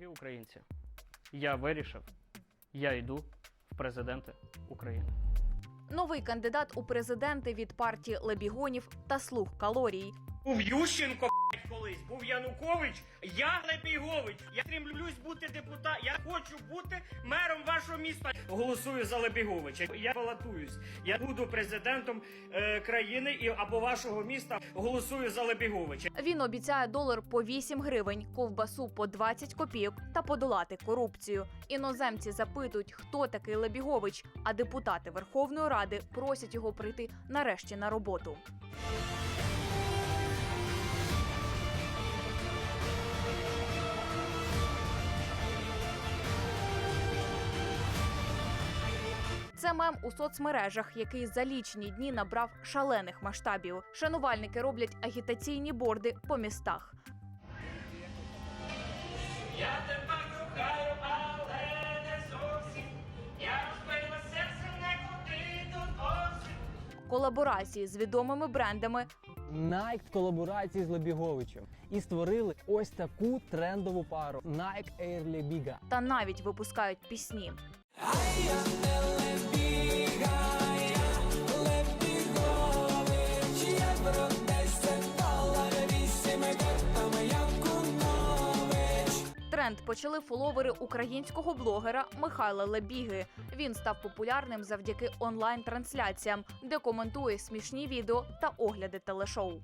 Дорогі українці, я вирішив, я йду в президенти України. Новий кандидат у президенти від партії Лебігонів та слуг калорій. Був Ющенко колись, був Янукович, я Лебігович. Я стремлюсь бути депутатом. Я хочу бути мером вашого міста. Голосую за Лебіговича. Я балотуюсь. Я буду президентом е, країни і або вашого міста. Голосую за Лебіговича. Він обіцяє долар по 8 гривень, ковбасу по 20 копійок та подолати корупцію. Іноземці запитують, хто такий Лебігович, а депутати Верховної Ради просять його прийти нарешті на роботу. Це мем у соцмережах, який за лічні дні набрав шалених масштабів. Шанувальники роблять агітаційні борди по містах. Я тебе кохаю, але не зовсім. Я розбила серце не куди тут осінь. колаборації з відомими брендами Nike в колаборації з Лебіговичем і створили ось таку трендову пару Nike Air Lebiga. та навіть випускають пісні. Тренд почали фоловери українського блогера Михайла Лебіги. Він став популярним завдяки онлайн-трансляціям, де коментує смішні відео та огляди телешоу.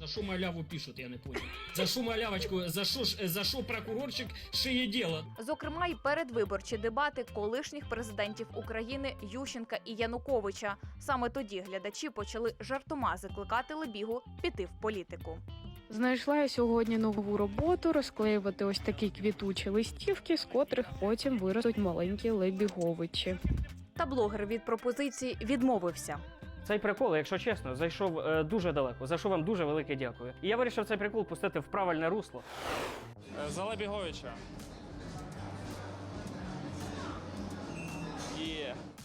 За що маляву пишуть, я не понял. За що малявочку, за що, ж- за що прокурорчик шиє діло? Зокрема, й передвиборчі дебати колишніх президентів України Ющенка і Януковича. Саме тоді глядачі почали жартома закликати Лебігу піти в політику. Знайшла я сьогодні нову роботу розклеювати ось такі квітучі листівки, з котрих потім виростуть маленькі лебіговичі. Та блогер від пропозиції відмовився. Цей прикол, якщо чесно, зайшов е, дуже далеко. За що вам дуже велике дякую. І я вирішив цей прикол пустити в правильне русло. Е,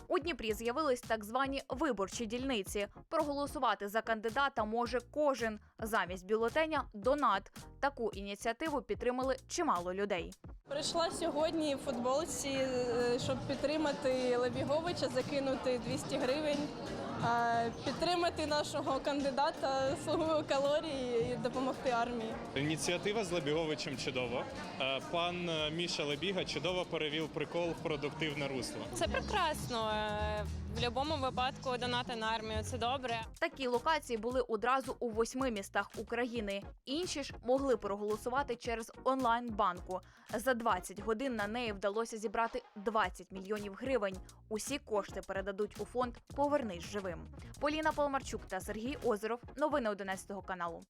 У Дніпрі з'явились так звані виборчі дільниці. Проголосувати за кандидата може кожен. Замість бюлетеня донат. Таку ініціативу підтримали чимало людей. Прийшла сьогодні в футболці, е, щоб підтримати Лебіговича, закинути 200 гривень, підтримати нашого кандидата, слугу калорії і допомогти армії. Ініціатива з Лебіговичем чудова. Е, Пан е, Міша Лебіга чудово перевів прикол в продуктивне русло. Це прекрасно. В будь-якому випадку донати на армію це добре. Такі локації були одразу у восьми містах України. Інші ж могли проголосувати через онлайн-банку. За 20 годин на неї вдалося зібрати 20 мільйонів гривень. Усі кошти передадуть у фонд Повернись живим. Поліна Полмарчук та Сергій Озеров. Новини 11 каналу.